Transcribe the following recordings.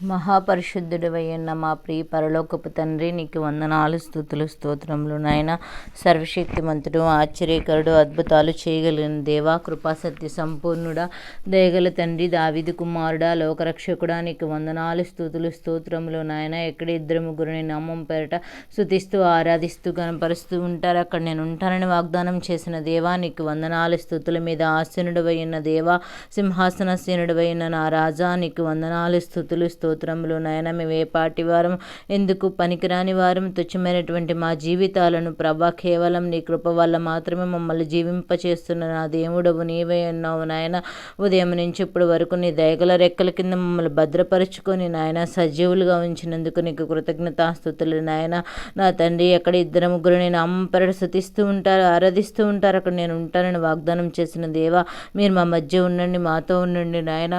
మహాపరిశుద్ధుడివయ్యున్న మా ప్రియ పరలోకపు తండ్రి నీకు వందనాలు స్థుతులు స్తోత్రములు నాయన. సర్వశక్తిమంతుడు ఆశ్చర్యకరుడు అద్భుతాలు చేయగలిగిన దేవా కృపా సత్య సంపూర్ణుడా దయగల తండ్రి దావిది కుమారుడా లోకరక్షకుడా నీకు వందనాలు స్థుతులు స్తోత్రములు నాయన. ఎక్కడ ఇద్దరు ముగ్గురిని నామం పేరట స్థుతిస్తూ ఆరాధిస్తూ కనపరుస్తూ ఉంటారు అక్కడ నేను ఉంటానని వాగ్దానం చేసిన దేవా నీకు వందనాలు స్థుతుల మీద ఆసీనుడు ఉన్న దేవా సింహాసనసీనుడు అయిన నా రాజా నీకు వందనాలు స్థుతులు స్తోత్రములు నాయన. మేము ఏ పాటి వారం ఎందుకు పనికిరాని వారం తుచ్చమైనటువంటి మా జీవితాలను ప్రభా కేవలం నీ కృప వల్ల మాత్రమే మమ్మల్ని జీవింపచేస్తున్న నా దేవుడవు నీవే ఉన్నావు నాయన. ఉదయం నుంచి ఇప్పుడు వరకు నీ దయగల రెక్కల కింద మమ్మల్ని భద్రపరుచుకొని నాయన సజీవులుగా ఉంచినందుకు నీకు కృతజ్ఞతాస్థుతులు నాయన. నా తండ్రి ఎక్కడ ఇద్దరు ముగ్గురు నేను అమ్మపరడ స్థుతిస్తూ ఉంటారు ఆరాధిస్తూ ఉంటారు అక్కడ నేను ఉంటానని వాగ్దానం చేసిన దేవా మీరు మా మధ్య ఉండండి మాతో ఉండండి నాయన.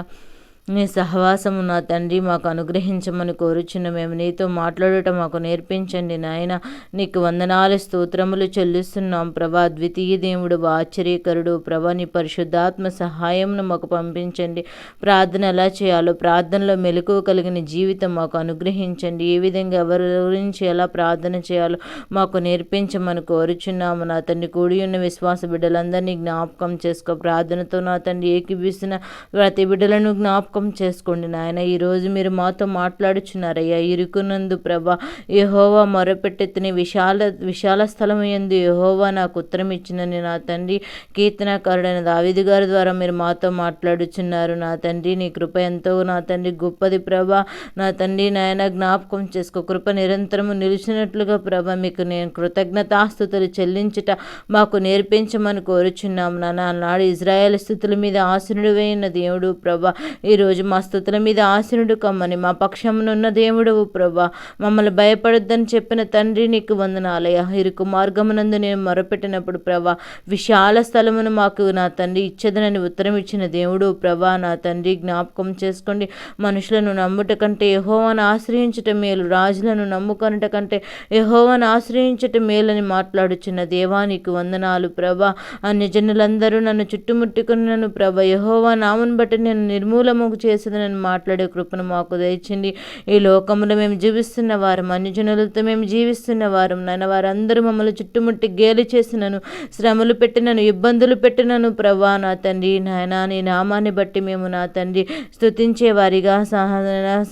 నీ సహవాసము నా తండ్రి మాకు అనుగ్రహించమని కోరుచున్న మేము నీతో మాట్లాడటం మాకు నేర్పించండి నాయన. నీకు వందనాలు స్తోత్రములు చెల్లిస్తున్నాం. ప్రభా ద్వితీయ దేవుడు ఆశ్చర్యకరుడు ప్రభా నీ పరిశుద్ధాత్మ సహాయంను మాకు పంపించండి. ప్రార్థన ఎలా చేయాలో ప్రార్థనలో మెలకువ కలిగిన జీవితం మాకు అనుగ్రహించండి. ఏ విధంగా ఎవరి గురించి ఎలా ప్రార్థన చేయాలో మాకు నేర్పించమని కోరుచున్నాము. నా తండ్రి కూడి ఉన్న విశ్వాస బిడ్డలందరినీ జ్ఞాపకం చేసుకో. ప్రార్థనతో నా తండ్రి ఏకిపిస్తున్న ప్రతి బిడ్డలను జ్ఞాపకం జ్ఞాపకం చేసుకోండి నాయన. ఈరోజు మీరు మాతో మాట్లాడుచున్నారయ్యా. ఇరుకునందు ప్రభ యహోవా మొరపెట్టెత్తిని విశాల విశాల స్థలం ఎందు యహోవా నాకు ఉత్తరం ఇచ్చినని నా తండ్రి కీర్తనకారుడైన దావిది గారి ద్వారా మీరు మాతో మాట్లాడుచున్నారు. నా తండ్రి నీ కృప ఎంతో. నా తండ్రి గొప్పది ప్రభ. నా తండ్రి నాయన జ్ఞాపకం చేసుకో. కృప నిరంతరము నిలిచినట్లుగా ప్రభ మీకు నేను కృతజ్ఞతాస్థుతులు చెల్లించుట మాకు నేర్పించమని కోరుచున్నాము నాన్న నాడు ఇజ్రాయెల్ స్థుతుల మీద ఆసునుడు వేయిన దేవుడు ప్రభ ఈరోజు ఈరోజు మా స్థుతుల మీద ఆశనుడు కమ్మని మా పక్షమునున్న దేవుడవు ప్రభా. మమ్మల్ని భయపడొద్దని చెప్పిన తండ్రి నీకు వందనాలయ ఇరుకు మార్గమునందు నేను మొరపెట్టినప్పుడు ప్రభా విశాల స్థలమును మాకు నా తండ్రి ఇచ్చదనని ఉత్తరం ఇచ్చిన దేవుడు ప్రభా నా తండ్రి జ్ఞాపకం చేసుకోండి. మనుషులను నమ్ముట కంటే యహోవాను ఆశ్రయించుట మేలు రాజులను నమ్ముకొనుట కంటే యహోవాను ఆశ్రయించుట మేలని మాట్లాడుచున్న దేవానికి వందనాలు ప్రభా. అన్ని జనులందరూ నన్ను చుట్టుముట్టుకుని నన్ను ప్రభ. యహోవా నామను బట్టి నేను నిర్మూలము చేసేదని మాట్లాడే కృపను మాకు దయచింది ఈ లోకంలో మేము జీవిస్తున్న వారం అన్యజనులతో మేము జీవిస్తున్న వారం నాయన వారందరూ మమ్మల్ని చుట్టుముట్టి గేలి చేసినను శ్రమలు పెట్టినను ఇబ్బందులు పెట్టినను ప్రభా నా తండ్రి. నాయన నీ నామాన్ని బట్టి మేము నా తండ్రి స్థుతించే వారిగా సహా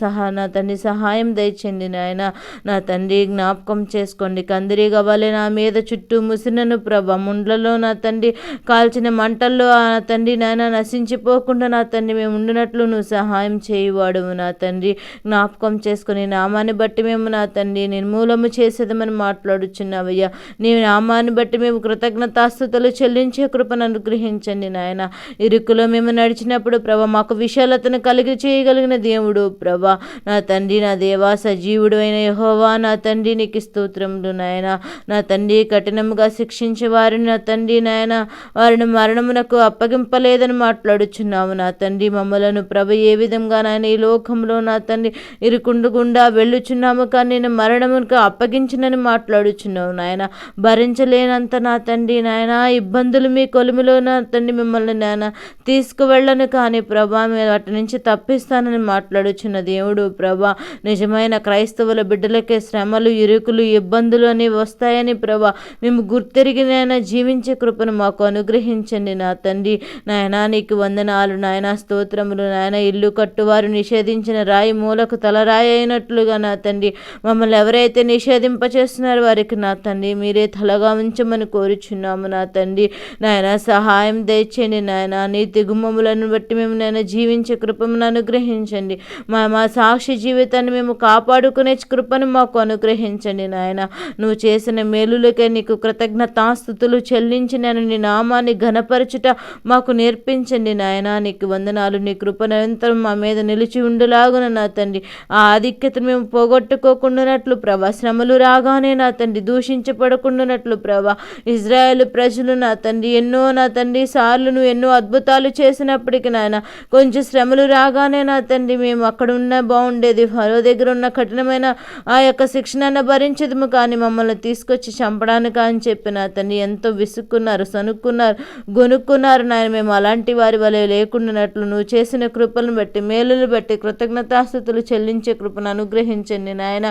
సహా నా తండ్రి సహాయం దయచండి నాయన. నా తండ్రి జ్ఞాపకం చేసుకోండి. కందిరి గవ్వాలి నా మీద చుట్టూ ముసినను ప్రభ. ముండ్లలో నా తండ్రి కాల్చిన మంటల్లో నా తండ్రి నాయన నశించిపోకుండా నా తండ్రి మేము ఉండినట్లు నువ్వు సహాయం చేయువాడు నా తండ్రి. జ్ఞాపకం చేసుకుని నామాన్ని బట్టి మేము నా తండ్రి నిర్మూలము చేసేదమని మాట్లాడుచున్నావయ్యా. నీ నామాన్ని బట్టి మేము కృతజ్ఞతాస్థుతులు చెల్లించే కృపను అనుగ్రహించండి నాయన. ఇరుకులో మేము నడిచినప్పుడు ప్రభ మాకు విశాలతను కలిగి చేయగలిగిన దేవుడు ప్రభ. నా తండ్రి నా దేవా సజీవుడు అయిన యహోవా నా తండ్రి నీకు స్తోత్రములు నాయన. నా తండ్రి కఠినముగా శిక్షించే వారిని నా తండ్రి నాయన. వారిని మరణమునకు అప్పగింపలేదని మాట్లాడుచున్నాము నా తండ్రి. మమ్మలను ప్రభ ఏ విధంగా నాయన ఈ లోకంలో నా తండ్రి ఇరుకుండుగుండా వెళ్ళుచున్నాము కానీ నేను మరణముకు అప్పగించినని మాట్లాడుచున్నావు నాయన. భరించలేనంత నా తండ్రి నాయన ఇబ్బందులు మీ కొలుమిలో నా తండ్రి మిమ్మల్ని నాయన తీసుకువెళ్ళను కానీ ప్రభా వాటి నుంచి తప్పిస్తానని మాట్లాడుచున్న దేవుడు ప్రభా నిజమైన క్రైస్తవుల బిడ్డలకే శ్రమలు ఇరుకులు ఇబ్బందులు అని వస్తాయని ప్రభా మేము గుర్తెరిగినైనా జీవించే కృపను మాకు అనుగ్రహించండి నా తండ్రి నాయనా. నీకు వందనాలు నాయన స్తోత్రములు నాయన. ఇల్లు కట్టువారు నిషేధించిన రాయి మూలకు తలరాయి అయినట్లుగా నా తండ్రి. మమ్మల్ని ఎవరైతే నిషేధింపచేస్తున్నారో వారికి నా తండ్రి. మీరే తలగా ఉంచమని కోరుచున్నాము నా తండ్రి. నాయన సహాయం దయచేయండి నాయన. నీ తిగుమములను బట్టి మేము నాయన జీవించే కృపను అనుగ్రహించండి. మా మా సాక్షి జీవితాన్ని మేము కాపాడుకునే కృపను మాకు అనుగ్రహించండి నాయన. నువ్వు చేసిన మేలులకే నీకు కృతజ్ఞతాస్థుతులు చెల్లించి నేను నీ నామాన్ని ఘనపరచుట మాకు నేర్పించండి నాయన. నీకు వందనాలు నీ కృపను నిరంతరం మా మీద నిలిచి ఉండులాగున నా తండ్రి. ఆ ఆధిక్యతను మేము పోగొట్టుకోకుండానట్లు ప్రభా. శ్రమలు రాగానే నా తండ్రి దూషించబడకుండానట్లు ప్రభా. ఇజ్రాయేల్ ప్రజలు నా తండ్రి ఎన్నో నా తండ్రి సార్లు నువ్వు ఎన్నో అద్భుతాలు చేసినప్పటికీ నాయన కొంచెం శ్రమలు రాగానే నా తండ్రి మేము అక్కడ ఉన్న బాగుండేది ఫరో దగ్గర ఉన్న కఠినమైన ఆ యొక్క శిక్షణ భరించదుము కానీ మమ్మల్ని తీసుకొచ్చి చంపడానికి అని చెప్పి నా తండ్రి ఎంతో విసుక్కున్నారు సనుక్కున్నారు గొనుక్కున్నారు. నాయన మేము అలాంటి వారి వలె లేకుండానట్లు నువ్వు చేసిన కృ కృపను బట్టి మేలులు బట్టి కృతజ్ఞతాస్థుతులు చెల్లించే కృపను అనుగ్రహించండి నాయన.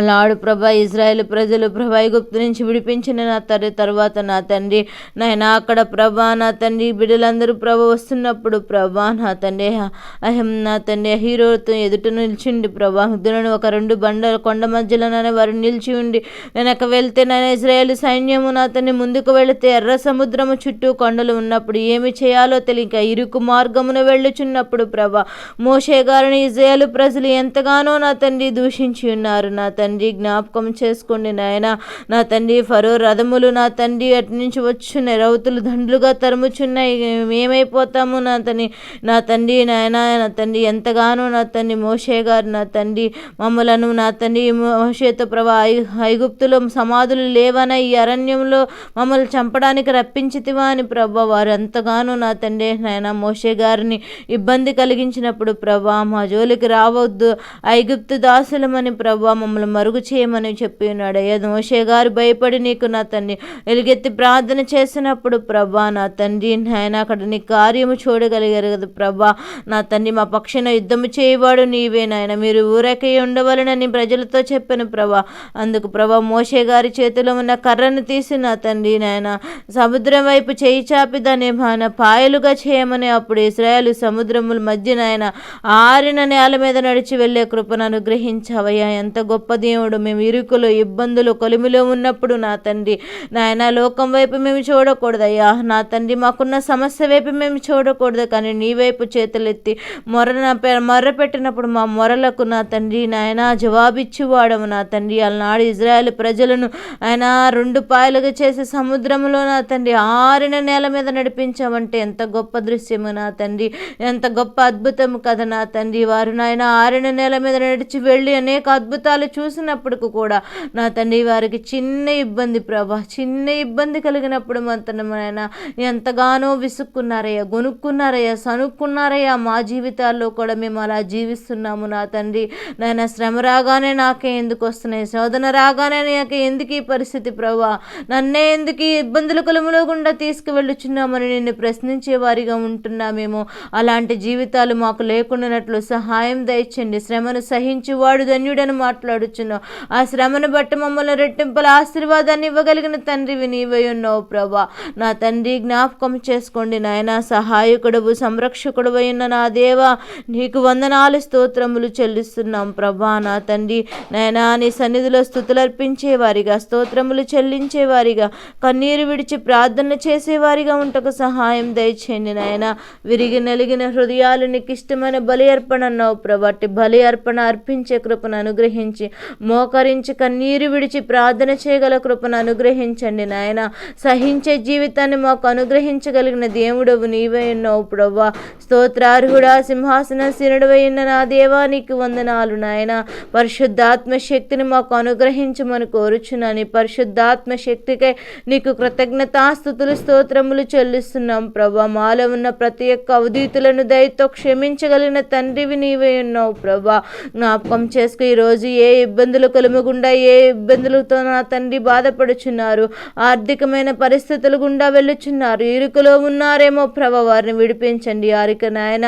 లాడు ప్రభా ఇజ్రాయేల్ ప్రజలు ప్రభా గుప్తు నుంచి విడిపించిన నా తండ్రి తర్వాత నా తండ్రి. నాయన అక్కడ ప్రభా నా తండ్రి బిడ్డలందరూ ప్రభ వస్తున్నప్పుడు ప్రభా నా తండ్రి అహం నా తండ్రి హీరోతో ఎదుట నిలిచిండి ప్రభా దులను ఒక రెండు బండలు కొండ మధ్యలోనే వారు నిలిచి ఉండి వెనక వెళ్తే నేను ఇజ్రాయేల్ సైన్యము నా తండ్రి ముందుకు వెళితే ఎర్ర సముద్రము చుట్టూ కొండలు ఉన్నప్పుడు ఏమి చేయాలో తెలియక ఇరుకు మార్గమున వెళ్ళుచున్నప్పుడు ప్రభా మోషే గారిని ఇజ్రాయేల్ ప్రజలు ఎంతగానో నా తండ్రి దూషించి ఉన్నారు నా తండ్రి తండ్రి జ్ఞాపకం చేసుకోండి నాయన. నా తండ్రి ఫరో రథములు నా తండ్రి అటు నుంచి వచ్చున్నాయి. రౌతులు దండ్లుగా తరుముచున్నాయి. ఏమైపోతాము నా తండ్రి నా తండ్రి నాయన నా తండ్రి ఎంతగానో నా తండ్రి మోషే గారు నా తండ్రి మమ్మలను నా తండ్రి మోషేతో ప్రభా ఐ ఐగుప్తులో సమాధులు లేవన ఈ అరణ్యంలో మమ్మల్ని చంపడానికి రప్పించితివా అని ప్రభా వారు ఎంతగానో నా తండ్రి నాయన మోషే గారిని ఇబ్బంది కలిగించినప్పుడు ప్రభా మా జోలికి రావద్దు. ఐగుప్తు దాసులమని ప్రభా మమ్మల్ని మరుగు చేయమని చెప్పి ఉన్నాడు. అయ్యా మోషే గారు భయపడి నీకు నా తండ్రి ఎలుగెత్తి ప్రార్థన చేసినప్పుడు ప్రభా నా తండ్రి నాయన అక్కడ నీ కార్యము చూడగలిగారు కదా ప్రభా. నా తండ్రి మా పక్షిన యుద్ధము చేయవాడు నీవే నాయన. మీరు ఊరకే ఉండవలనని ప్రజలతో చెప్పాను ప్రభా. అందుకు ప్రభా మోషే గారి చేతిలో ఉన్న కర్రను తీసి నా తండ్రి నాయన సముద్రం వైపు చేయి చాపి దాన్ని మన పాయలుగా చేయమని అప్పుడు ఇస్రాయలు సముద్రముల మధ్య నాయన ఆరిన నేల మీద నడిచి వెళ్ళే కృపను అనుగ్రహించవయ్యా. ఎంత గొప్ప దేవుడు మేము ఇరుకులు ఇబ్బందులు కొలిమిలో ఉన్నప్పుడు నా తండ్రి నాయన లోకం వైపు మేము చూడకూడదయ్యా. నా తండ్రి మాకున్న సమస్య వైపు మేము చూడకూడదు కానీ నీ వైపు చేతులెత్తి మొర మొర్ర పెట్టినప్పుడు మా మొరలకు నా తండ్రి నాయన జవాబిచ్చివాడము నా తండ్రి. అలనాడు ఇజ్రాయెల్ ప్రజలను ఆయన రెండు పాయలుగా చేసి సముద్రంలో నా తండ్రి ఆరిన నేల మీద నడిపించామంటే ఎంత గొప్ప దృశ్యము నా తండ్రి. ఎంత గొప్ప అద్భుతం కదా నా తండ్రి. వారు నాయన ఆరిన నేల మీద నడిచి వెళ్ళి అనేక అద్భుతాలు చూ చూసినప్పుడు కూడా నా తండ్రి వారికి చిన్న ఇబ్బంది ప్రభా చిన్న ఇబ్బంది కలిగినప్పుడు మంతనమైన ఎంతగానో విసుక్కున్నారయ్యా గొనుక్కున్నారయ్యా సనుక్కున్నారయ్యా మా జీవితాల్లో కూడా మేము అలా జీవిస్తున్నాము నా తండ్రి. నాయన శ్రమ రాగానే నాకే ఎందుకు వస్తున్నాయి? శోధన రాగానే నాకే ఎందుకు ఈ పరిస్థితి ప్రభా? నన్నే ఎందుకు ఈ ఇబ్బందుల కులములో గుండా తీసుకువెళ్ళుచున్నామని నిన్ను ప్రశ్నించే వారిగా ఉంటున్నామేమో. అలాంటి జీవితాలు మాకు లేకుండానట్లు సహాయం దయచండి. శ్రమను సహించి వాడు ధన్యుడని మాట్లాడుచున్నావు ఆ శ్రమను బట్టి మమ్మల్ని రెట్టింపుల ఆశీర్వాదాన్ని ఇవ్వగలిగిన తండ్రివి నీవై ఉన్నావు ప్రభా. నా తండ్రి జ్ఞాపకం చేసుకోండి నాయన. సహాయకుడవు సంరక్షకుడు ఉన్న నా దేవా నీకు వందనాలు స్తోత్రములు చెల్లిస్తున్నాం ప్రభా. నా తండ్రి నాయనా నీ సన్నిధిలో స్థుతులర్పించే వారిగా స్తోత్రములు చెల్లించే వారిగా కన్నీరు విడిచి ప్రార్థన చేసేవారిగా ఉంటకు సహాయం దయచేయండి నాయన. విరిగి నలిగిన హృదయాలు నీకు ఇష్టమైన బలి అర్పణ అన్నావు ప్రభా. బలి అర్పణ అర్పించే కృపను అనుగ్రహించి మోకరించి కన్నీరు విడిచి ప్రార్థన చేయగల కృపను అనుగ్రహించండి నాయన. సహించే జీవితాన్ని మాకు అనుగ్రహించగలిగిన దేవుడవు నీవే ఉన్నావు ప్రభా స్తోత్రార్హుడా సింహాసన శిరుడవై ఉన్న నా నీకు వందనాలు నాయన. పరిశుద్ధాత్మ శక్తిని మాకు అనుగ్రహించమని కోరుచున్నాను పరిశుద్ధాత్మ శక్తికై నీకు కృతజ్ఞతాస్థుతులు స్తోత్రములు చెల్లిస్తున్నాం ప్రభా మాలో ఉన్న ప్రతి ఒక్క అవధీతులను దయతో క్షమించగలిగిన తండ్రివి నీవే ఉన్నావు ప్రభా జ్ఞాపకం చేసుకు ఈరోజు ఏ ఇబ్బందులు కొలుముగుండా ఏ ఇబ్బందులతో నా తండ్రి బాధపడుచున్నారు ఆర్థికమైన పరిస్థితులు గుండా వెళ్ళుచున్నారు. ఇరుకులో ఉన్నారేమో ప్రభ వారిని విడిపించండి. ఆరిక నాయన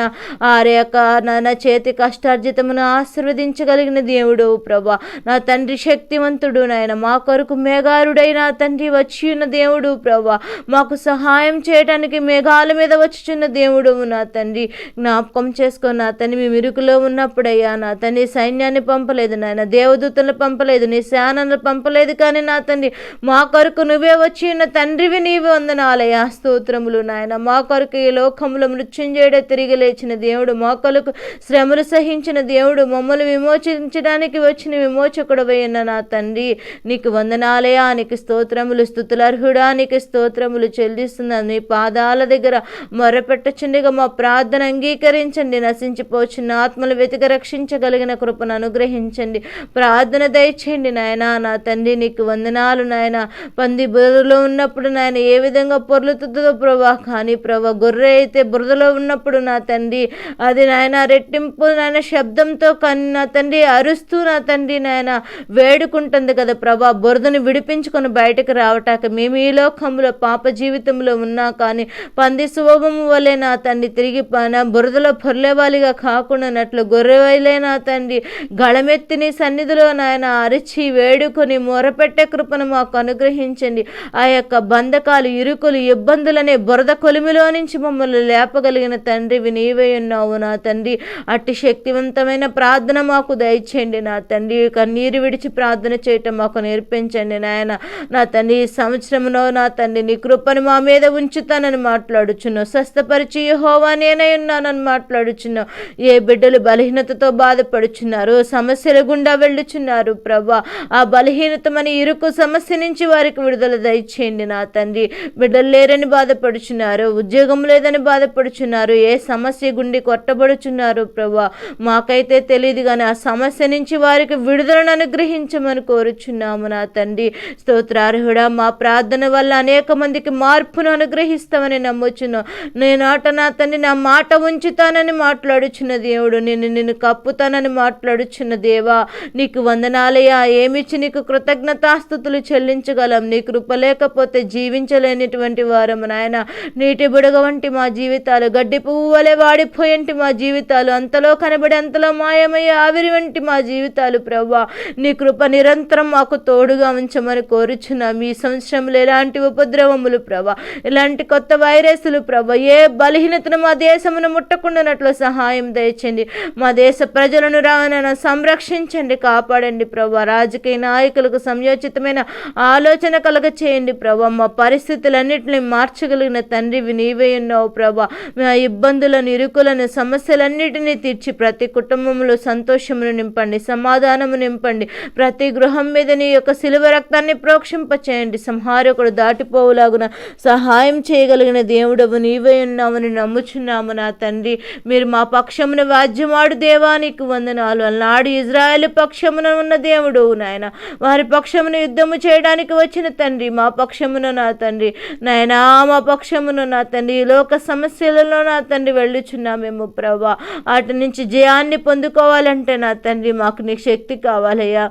ఆరి యొక్క నా చేతి కష్టార్జితమును ఆశీర్వదించగలిగిన దేవుడు ప్రభా నా తండ్రి శక్తివంతుడు నాయన. మా కొరకు మేఘారుడై నా తండ్రి వచ్చి ఉన్న దేవుడు ప్రభా మాకు సహాయం చేయడానికి మేఘాల మీద వచ్చుచున్న దేవుడు నా తండ్రి. జ్ఞాపకం చేసుకో నా తండ్రి మేము ఇరుకులో ఉన్నప్పుడయ్యా నా తండ్రి సైన్యాన్ని పంపలేదు నాయన. దేవదూతలను పంపలేదు నీ శానను పంపలేదు కానీ నా తండ్రి మా కొరకు నువ్వే వచ్చి ఉన్న తండ్రివి నీవే వందనాలయ స్తోత్రములు నాయన మా కొరకు ఈ లోకంలో మృత్యుంజయుడే తిరిగి లేచిన దేవుడు మా కొరకు శ్రమలు సహించిన దేవుడు మమ్మల్ని విమోచించడానికి వచ్చిన విమోచకుడు అయిన నా తండ్రి. నీకు వందనాలయా నీకు స్తోత్రములు స్థుతులర్హుడా నీకు స్తోత్రములు చెల్లిస్తున్నాను నీ పాదాల దగ్గర మొరపెట్టచుండగా మా ప్రార్థన అంగీకరించండి నశించిపోచున్న ఆత్మలు వెతిక రక్షించగలిగిన కృపను అనుగ్రహించండి. ప్రా ప్రార్థన దయచేయండి నాయన. నా తండ్రి నీకు వందనాలు నాయన. పంది బురదలో ఉన్నప్పుడు నాయన ఏ విధంగా పొర్లుతుందో ప్రభా కానీ ప్రభా గొర్రె అయితే బురదలో ఉన్నప్పుడు నా తండ్రి అది నాయన రెట్టింపు నాయన శబ్దంతో కానీ నా తండ్రి అరుస్తూ నా తండ్రి నాయన వేడుకుంటుంది కదా ప్రభా. బురదను విడిపించుకొని బయటకు రావటాక మేము ఈ లోకంలో పాప జీవితంలో ఉన్నా కానీ పంది స్వభావము వలె నా తండ్రి తిరిగి పన బురదలో పొర్లేవాలిగా గొర్రె వలే నా తండ్రి గళమెత్తిని సన్నిధులు సన్నిధిలో నాయన అరిచి వేడుకొని మొరపెట్టే కృపను మాకు అనుగ్రహించండి. ఆ యొక్క బంధకాలు ఇరుకులు ఇబ్బందులనే బురద కొలిమిలో నుంచి మమ్మల్ని లేపగలిగిన తండ్రివి నీవే ఉన్నావు నా తండ్రి. అట్టి శక్తివంతమైన ప్రార్థన మాకు దయచేయండి నా తండ్రి. కన్నీరు విడిచి ప్రార్థన చేయటం మాకు నేర్పించండి నాయన. నా తండ్రి ఈ సంవత్సరంలో నా తండ్రి నీ కృపను మా మీద ఉంచుతానని మాట్లాడుచున్నావు. స్వస్థపరిచి హోవా నేనై ఉన్నానని మాట్లాడుచున్నావు. ఏ బిడ్డలు బలహీనతతో బాధపడుచున్నారు సమస్యల గుండా వెళ్ళి వెళ్ళుచున్నారు ప్రభా ఆ బలహీనతమని ఇరుకు సమస్య నుంచి వారికి విడుదల దయచేయండి నా తండ్రి. బిడ్డలు లేరని బాధపడుచున్నారు ఉద్యోగం లేదని బాధపడుచున్నారు ఏ సమస్య గుండి కొట్టబడుచున్నారు ప్రభా. మాకైతే తెలియదు కానీ ఆ సమస్య నుంచి వారికి విడుదలను అనుగ్రహించమని కోరుచున్నాము నా తండ్రి. స్తోత్రార్హుడ మా ప్రార్థన వల్ల అనేక మందికి మార్పును అనుగ్రహిస్తామని నమ్ముచున్నాం. నేను ఆట నా తండ్రి నా మాట ఉంచుతానని మాట్లాడుచున్న దేవుడు నేను నిన్ను కప్పుతానని మాట్లాడుచున్న దేవా. నీ నీకు వందనాలయ్యా ఏమిచ్చి నీకు కృతజ్ఞతాస్థుతులు చెల్లించగలం? నీ కృప లేకపోతే జీవించలేనిటువంటి వారము నాయన. నీటి బుడగ వంటి మా జీవితాలు గడ్డి పువ్వు వలె వాడిపోయేంటి మా జీవితాలు. అంతలో కనబడి అంతలో మాయమయ్యే ఆవిరి వంటి మా జీవితాలు ప్రభా నీ కృప నిరంతరం మాకు తోడుగా ఉంచమని కోరుచున్నాం. ఈ సంవత్సరంలో ఎలాంటి ఉపద్రవములు ప్రభా ఇలాంటి కొత్త వైరస్లు ప్రభా ఏ బలహీనతను మా దేశమును ముట్టకుండానట్లు సహాయం దయచండి. మా దేశ ప్రజలను రానైనా సంరక్షించండి. కా కాపాడండి ప్రభా. రాజకీయ నాయకులకు సంయోచితమైన ఆలోచన కలగ చేయండి ప్రభా. మా పరిస్థితులన్నింటినీ మార్చగలిగిన తండ్రివి నీవే ఉన్నావు ప్రభా. మా ఇబ్బందులను ఇరుకులను సమస్యలన్నిటినీ తీర్చి ప్రతి కుటుంబంలో సంతోషమును నింపండి సమాధానము నింపండి. ప్రతి గృహం మీద నీ యొక్క శిలువ రక్తాన్ని ప్రోక్షింపచేయండి. సంహారకుడు దాటిపోవులాగున సహాయం చేయగలిగిన దేవుడవు నీవే ఉన్నామని నమ్ముచున్నాము నా తండ్రి. మీరు మా పక్షమును వాద్యమాడు దేవానికి వందనాలు. అలనాడు పక్షం పక్షమున ఉన్న దేవుడు నాయన. వారి పక్షమున యుద్ధము చేయడానికి వచ్చిన తండ్రి మా పక్షమున నా తండ్రి. నాయనా మా పక్షమున నా తండ్రి. ఈ లోక సమస్యలలో నా తండ్రి వెళ్ళుచున్నామేమో ప్రభా. వాటి నుంచి జయాన్ని పొందుకోవాలంటే నా తండ్రి మాకు నీ శక్తి కావాలయ్యా.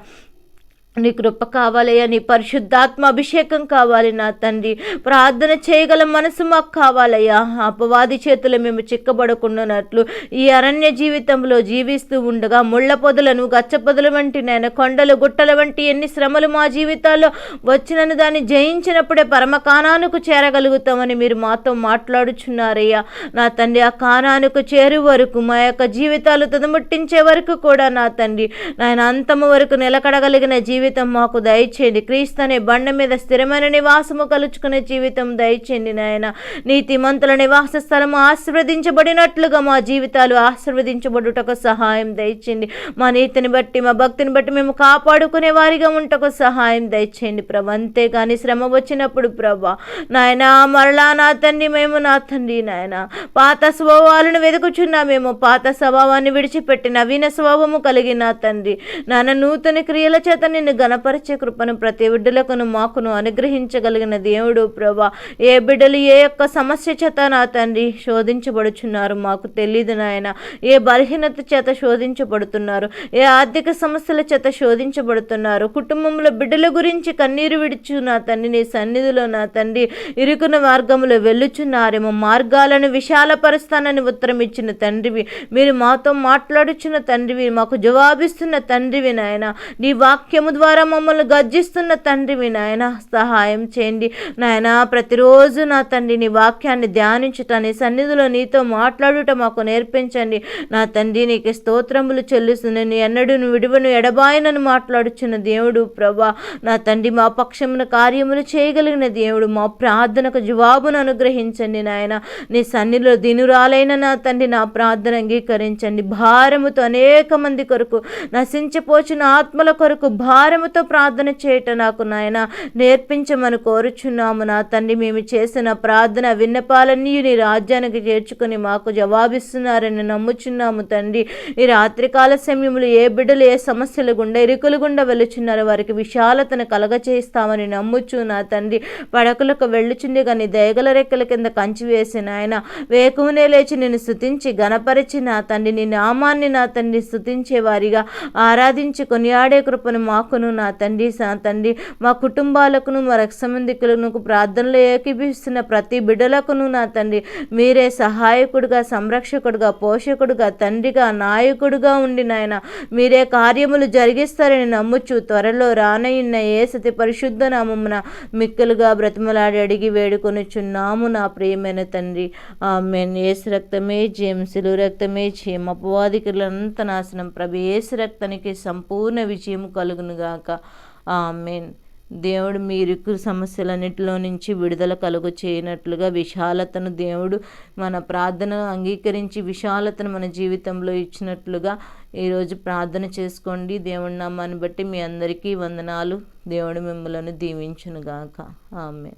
నీ కృప కావాలయ్యా నీ పరిశుద్ధాత్మ అభిషేకం కావాలి నా తండ్రి. ప్రార్థన చేయగల మనసు మాకు కావాలయ్యా అపవాది చేతులు మేము చిక్కబడకుండానట్లు ఈ అరణ్య జీవితంలో జీవిస్తూ ఉండగా ముళ్ళ పొదలను గచ్చ పొదల వంటి నేను కొండలు గుట్టల వంటి ఎన్ని శ్రమలు మా జీవితాల్లో వచ్చినను దాన్ని జయించినప్పుడే పరమ కానానుకు చేరగలుగుతామని మీరు మాతో మాట్లాడుచున్నారయ్యా. నా తండ్రి ఆ కానానుకు చేరు వరకు మా యొక్క జీవితాలు తుదముట్టించే వరకు కూడా నా తండ్రి. నాయన అంతము వరకు నిలకడగలిగిన జీవితం జీవితం మాకు దయచేయండి. క్రీస్తు అనే బండ మీద స్థిరమైన నివాసము కలుచుకునే జీవితం దయచేయండి నాయన. నీతిమంతుల నివాస స్థలము ఆశీర్వదించబడినట్లుగా మా జీవితాలు ఆశీర్వదించబడుటకు సహాయం దయచేయండి. మా నీతిని బట్టి మా భక్తిని బట్టి మేము కాపాడుకునే వారిగా ఉంటకు సహాయం దయచేయండి. ప్రభు అంతేగాని శ్రమ వచ్చినప్పుడు ప్రభా నాయన మరలా నా తండ్రి మేము నా తండ్రి నాయన. పాత స్వభావాలను వెతుకుచున్నామేమో పాత స్వభావాన్ని విడిచిపెట్టి నవీన స్వభావము కలిగిన తండ్రి. నాన్న నూతన క్రియల చేత నిన్ను గణపరిచే కృపను ప్రతి బిడ్డలకును మాకును అనుగ్రహించగలిగిన దేవుడు ప్రభా. ఏ బిడ్డలు ఏ యొక్క సమస్య చేత నా తండ్రి శోధించబడుచున్నారు మాకు తెలియదు నాయన. ఏ బలహీనత చేత శోధించబడుతున్నారు ఏ ఆర్థిక సమస్యల చేత శోధించబడుతున్నారు. కుటుంబంలో బిడ్డల గురించి కన్నీరు విడుచు నా తండ్రి నీ సన్నిధిలో నా తండ్రి ఇరుకున్న మార్గంలో వెళ్ళుచున్నారేమో. మార్గాలను విశాలపరుస్తానని ఉత్తరం ఇచ్చిన తండ్రివి మీరు మాతో మాట్లాడుచున్న తండ్రివి మాకు జవాబిస్తున్న తండ్రివి నాయన. నీ వాక్యము ద్వారా మమ్మల్ని గర్జిస్తున్న తండ్రివి నాయన సహాయం చేయండి. నాయన ప్రతిరోజు నా తండ్రి నీ వాక్యాన్ని ధ్యానించుట నీ సన్నిధిలో నీతో మాట్లాడుట మాకు నేర్పించండి. నా తండ్రి నీకు స్తోత్రములు చెల్లిస్తున్నాను ఎన్నడూ విడువను ఎడబాయనని మాట్లాడుచున్న దేవుడు ప్రభా. నా తండ్రి మా పక్షమున కార్యములు చేయగలిగిన దేవుడు మా ప్రార్థనకు జవాబును అనుగ్రహించండి నాయన. నీ సన్నిధిలో దినురాలైన నా తండ్రి నా ప్రార్థన అంగీకరించండి. భారముతో అనేక మంది కొరకు నశించిపోచిన ఆత్మల కొరకు భార భారముతో ప్రార్థన చేయట నాకు నాయన నేర్పించమని కోరుచున్నాము నా తండ్రి. మేము చేసిన ప్రార్థన విన్నపాలన్నీ నీ రాజ్యానికి చేర్చుకొని మాకు జవాబిస్తున్నారని నమ్ముచున్నాము తండ్రి. ఈ రాత్రికాల సమయంలో ఏ బిడ్డలు ఏ సమస్యలు గుండా ఇరుకులు గుండా వెళుచున్నారో వారికి విశాలతను కలగచేస్తామని నమ్ముచు నా తండ్రి. పడకలకు వెళ్ళుచుండి కానీ దయగల రెక్కల కింద కంచి వేసిన ఆయన వేకువనే లేచి నేను స్థుతించి గణపరిచి నా తండ్రి నీ నామాన్ని నా తండ్రి స్థుతించే వారిగా ఆరాధించి కొనియాడే కృపను మాకు మాకును నా తండ్రి నా తండ్రి. మా కుటుంబాలకును మా రక్ష సంబంధికులకు ప్రార్థనలో ఏకీపిస్తున్న ప్రతి బిడ్డలకును నా తండ్రి. మీరే సహాయకుడుగా సంరక్షకుడుగా పోషకుడుగా తండ్రిగా నాయకుడుగా ఉండి నాయన. మీరే కార్యములు జరిగిస్తారని నమ్ముచు త్వరలో రానయ్యున్న ఏ సతి పరిశుద్ధ నామమున మిక్కలుగా బ్రతిమలాడి అడిగి వేడుకొనుచున్నాము నా ప్రియమైన తండ్రి. ఆమెన్. ఏసు రక్తమే జయం శిలు రక్తమే జయం. అపవాదికులంత నాశనం. ప్రభు ఏసు రక్తానికి సంపూర్ణ విజయం కలుగునుగా కలుగునుగాక ఆమెన్. దేవుడు మీ ఇరుకు సమస్యలన్నిటిలో నుంచి విడుదల కలుగు చేయనట్లుగా విశాలతను దేవుడు మన ప్రార్థన అంగీకరించి విశాలతను మన జీవితంలో ఇచ్చినట్లుగా ఈరోజు ప్రార్థన చేసుకోండి. దేవుడి నామాన్ని బట్టి మీ అందరికీ వందనాలు. దేవుడు మిమ్మలను దీవించునుగాక. ఆమె